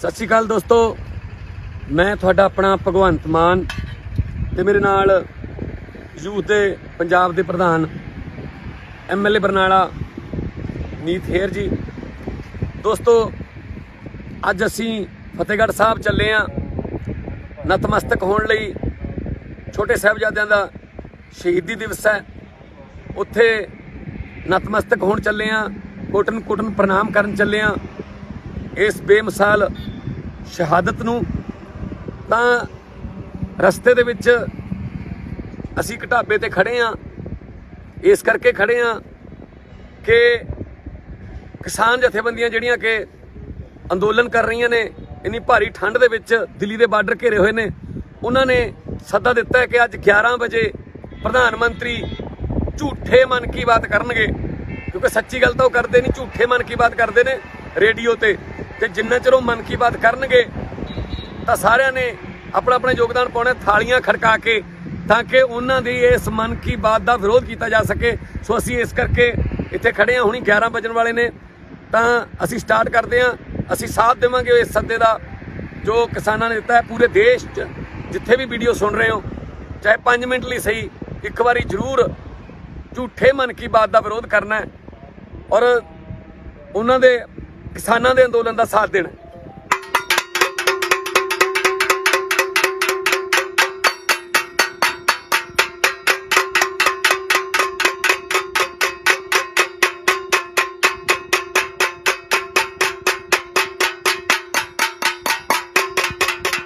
ਸਤਿ ਸ਼੍ਰੀ ਅਕਾਲ ਦੋਸਤੋ। ਮੈਂ ਤੁਹਾਡਾ ਆਪਣਾ ਭਗਵੰਤ ਮਾਨ ਤੇ ਮੇਰੇ ਨਾਲ ਯੂਥ ਦੇ ਪੰਜਾਬ ਦੇ ਪ੍ਰਧਾਨ ਐਮਐਲਏ ਬਰਨਾਲਾ ਨੀਤ ਹੇਰ ਜੀ। ਦੋਸਤੋ, ਅੱਜ ਅਸੀਂ ਫਤਿਹਗੜ੍ਹ ਸਾਹਿਬ ਚੱਲੇ ਆਂ ਨਤਮਸਤਕ ਹੋਣ ਲਈ। ਛੋਟੇ ਸਾਹਿਬਜ਼ਾਦਿਆਂ ਦਾ ਸ਼ਹੀਦੀ ਦਿਵਸ ਹੈ। ਉੱਥੇ ਨਤਮਸਤਕ ਹੋਣ ਚੱਲੇ ਆਂ ਕੋਟਨ ਕੋਟਨ ਪ੍ਰਣਾਮ ਕਰਨ ਚੱਲੇ ਆਂ ਇਸ ਬੇਮਿਸਾਲ ਸ਼ਹਾਦਤ ਨੂੰ ਤਾਂ ਰਸਤੇ ਦੇ ਵਿੱਚ ਅਸੀਂ ਇੱਕ ਢਾਬੇ ਤੇ ਖੜੇ ਆਂ। ਇਸ ਕਰਕੇ ਖੜੇ ਆਂ ਕਿ ਕਿਸਾਨ ਜਥੇਬੰਦੀਆਂ ਜਿਹੜੀਆਂ ਕਿ ਅੰਦੋਲਨ ਕਰ ਰਹੀਆਂ ਨੇ, ਇੰਨੀ ਭਾਰੀ ਠੰਡ ਦੇ ਵਿੱਚ ਦਿੱਲੀ ਦੇ ਬਾਰਡਰ ਘੇਰੇ ਹੋਏ ਨੇ, ਉਹਨਾਂ ਨੇ ਸੱਦਾ ਦਿੱਤਾ ਹੈ ਕਿ ਅੱਜ 11 ਵਜੇ ਪ੍ਰਧਾਨ ਮੰਤਰੀ ਝੂਠੇ ਮਨ ਕੀ ਬਾਤ ਕਰਨਗੇ। ਕਿਉਂਕਿ ਸੱਚੀ ਗੱਲ ਤਾਂ ਉਹ ਕਰਦੇ ਨਹੀਂ, ਝੂਠੇ ਮਨ ਕੀ ਬਾਤ ਕਰਦੇ ਨੇ ਰੇਡੀਓ ਤੇ। ਤੇ ਜਿੰਨਾ ਚਿਰ ਉਹ ਮਨ ਕੀ ਬਾਤ ਕਰਨਗੇ, ਤਾਂ ਸਾਰਿਆਂ ਨੇ ਆਪਣਾ ਆਪਣਾ ਯੋਗਦਾਨ ਪਾਉਣਾ, ਥਾਲੀਆਂ ਖੜਕਾ ਕੇ, ਤਾਂ ਕਿ ਉਹਨਾਂ ਦੀ ਇਸ ਮਨ ਕੀ ਬਾਤ ਦਾ ਵਿਰੋਧ ਕੀਤਾ ਜਾ ਸਕੇ। ਸੋ ਅਸੀਂ ਇਸ ਕਰਕੇ ਇੱਥੇ ਖੜੇ ਹਾਂ, ਹੁਣੀ 11 ਵਜਣ ਵਾਲੇ ਨੇ। ਤਾਂ ਅਸੀਂ ਸਟਾਰਟ ਕਰਦੇ ਹਾਂ। ਅਸੀਂ ਸਾਥ ਦੇਵਾਂਗੇ ਇਸ ਸੱਦੇ ਦਾ, ਜੋ ਕਿਸਾਨਾਂ ਨੇ ਦਿੱਤਾ ਹੈ ਪੂਰੇ ਦੇਸ਼ 'ਚ। ਜਿੱਥੇ ਵੀ ਵੀਡੀਓ ਸੁਣ ਰਹੇ ਹੋ, ਚਾਹੇ 5 ਮਿੰਟ ਲਈ ਸਹੀ, ਇੱਕ ਵਾਰੀ ਜ਼ਰੂਰ ਝੂਠੇ ਮਨ ਕੀ ਬਾਤ ਦਾ ਵਿਰੋਧ ਕਰਨਾ ਹੈ। ਔਰ ਉਹਨਾਂ ਦੇ ਕਿਸਾਨਾਂ ਦੇ ਅੰਦੋਲਨ ਦਾ ਸਾਥ ਦੇਣਾ।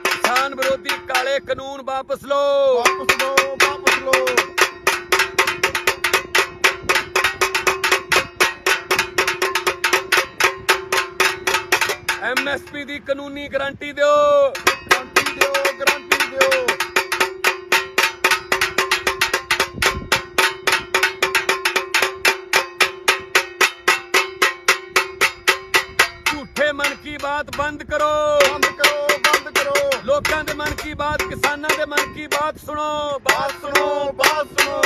ਕਿਸਾਨ ਵਿਰੋਧੀ ਕਾਲੇ ਕਾਨੂੰਨ ਵਾਪਸ ਲਓ। ਵਾਪਸ ਲਓ। ਐਮਐਸਪੀ ਦੀ ਕਾਨੂੰਨੀ ਗਾਰੰਟੀ ਦਿਓ। ਗਰੰਟੀ ਦਿਓ ਗਰੰਟੀ ਦਿਓ। ਝੂਠੇ ਮਨ ਕੀ ਬਾਤ ਬੰਦ ਕਰੋ। ਬੰਦ ਕਰੋ ਬੰਦ ਕਰੋ। ਲੋਕਾਂ ਦੇ ਮਨ ਕੀ ਬਾਤ ਕਿਸਾਨਾਂ ਦੇ ਮਨ ਕੀ ਬਾਤ ਸੁਣੋ। ਬਾਤ ਸੁਣੋ ਬਾਤ ਸੁਣੋ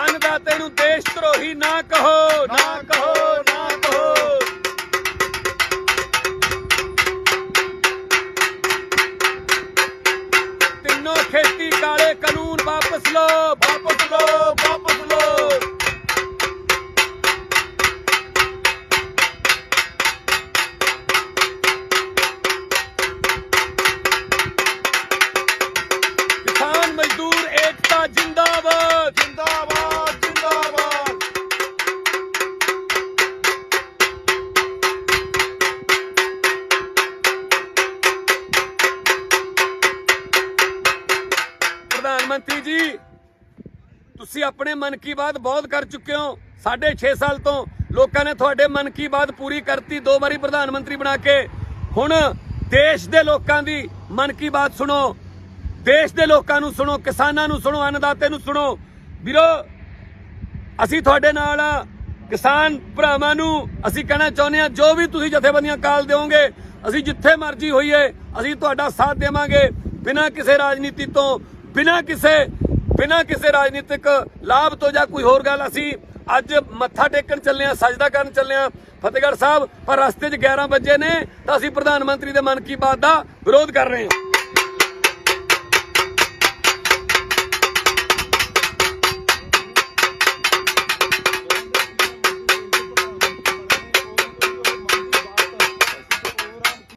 ਅੰਨਦਾਤੇ ਨੂੰ ਨਾ ਕਹੋ ਨਾ ਕਹੋ ਨਾ ਕਹੋ। ਤਿੰਨੋਂ ਖੇਤੀ ਕਾਲੇ ਕਾਨੂੰਨ ਵਾਪਸ ਲਓ ਵਾਪਸ ਲਓ ਵਾਪਸ ਲਓ। ਕਿਸਾਨ ਮਜ਼ਦੂਰ ਏਕਤਾ ਜਿੰਦਾਬਾਦ ਜਿੰਦਾਬਾਦ। ਜਿੰਦਾਬਾਦ। ਪ੍ਰਧਾਨ ਮੰਤਰੀ ਜੀ, ਤੁਸੀਂ ਆਪਣੇ ਮਨ ਕੀ ਬਾਤ ਬਹੁਤ ਕਰ ਚੁੱਕੇ ਹੋ। ਸਾਢੇ 6 ਸਾਲ ਤੋਂ ਲੋਕਾਂ ਨੇ ਤੁਹਾਡੇ ਮਨ ਕੀ ਬਾਤ ਪੂਰੀ ਕਰਤੀ, ਦੋ ਵਾਰੀ ਪ੍ਰਧਾਨ ਮੰਤਰੀ ਬਣਾ ਕੇ। ਹੁਣ ਦੇਸ਼ ਦੇ ਲੋਕਾਂ ਦੀ ਮਨ ਕੀ ਬਾਤ ਸੁਣੋ। ਦੇਸ਼ ਦੇ ਲੋਕਾਂ ਨੂੰ ਸੁਣੋ, ਕਿਸਾਨਾਂ ਨੂੰ ਸੁਣੋ, ਅੰਨਦਾਤੇ ਨੂੰ ਸੁਣੋ। ਵੀਰੋ, ਅਸੀਂ ਤੁਹਾਡੇ ਨਾਲ ਆ। ਕਿਸਾਨ ਭਰਾਵਾਂ ਨੂੰ ਅਸੀਂ ਕਹਿਣਾ ਚਾਹੁੰਦੇ ਆ ਜੋ ਵੀ ਤੁਸੀਂ ਜਥੇਬੰਦੀਆਂ ਕਾਲ ਦਿਓਗੇ, ਅਸੀਂ ਜਿੱਥੇ ਮਰਜ਼ੀ ਹੋਈਏ, ਅਸੀਂ ਤੁਹਾਡਾ ਸਾਥ ਦੇਵਾਂਗੇ। ਬਿਨਾਂ ਕਿਸੇ ਰਾਜਨੀਤੀ ਤੋਂ ਬਿਨਾਂ ਕਿਸੇ ਬਿਨਾਂ ਕਿਸੇ ਰਾਜਨੀਤਿਕ ਲਾਭ ਤੋਂ ਜਾਂ ਕੋਈ ਹੋਰ ਗੱਲ ਅਸੀਂ ਅੱਜ ਮੱਥਾ ਟੇਕਣ ਚੱਲੇ ਆ ਸਜਦਾ ਕਰਨ ਚੱਲੇ ਆ ਫਤਿਹਗੜ੍ਹ ਸਾਹਿਬ। ਪਰ ਰਸਤੇ 'ਚ 11 ਵਜੇ ਨੇ, ਤਾਂ ਅਸੀਂ ਪ੍ਰਧਾਨ ਮੰਤਰੀ ਦੇ ਮਨ ਕੀ ਬਾਤ ਦਾ ਵਿਰੋਧ ਕਰ ਰਹੇ ਹਾਂ।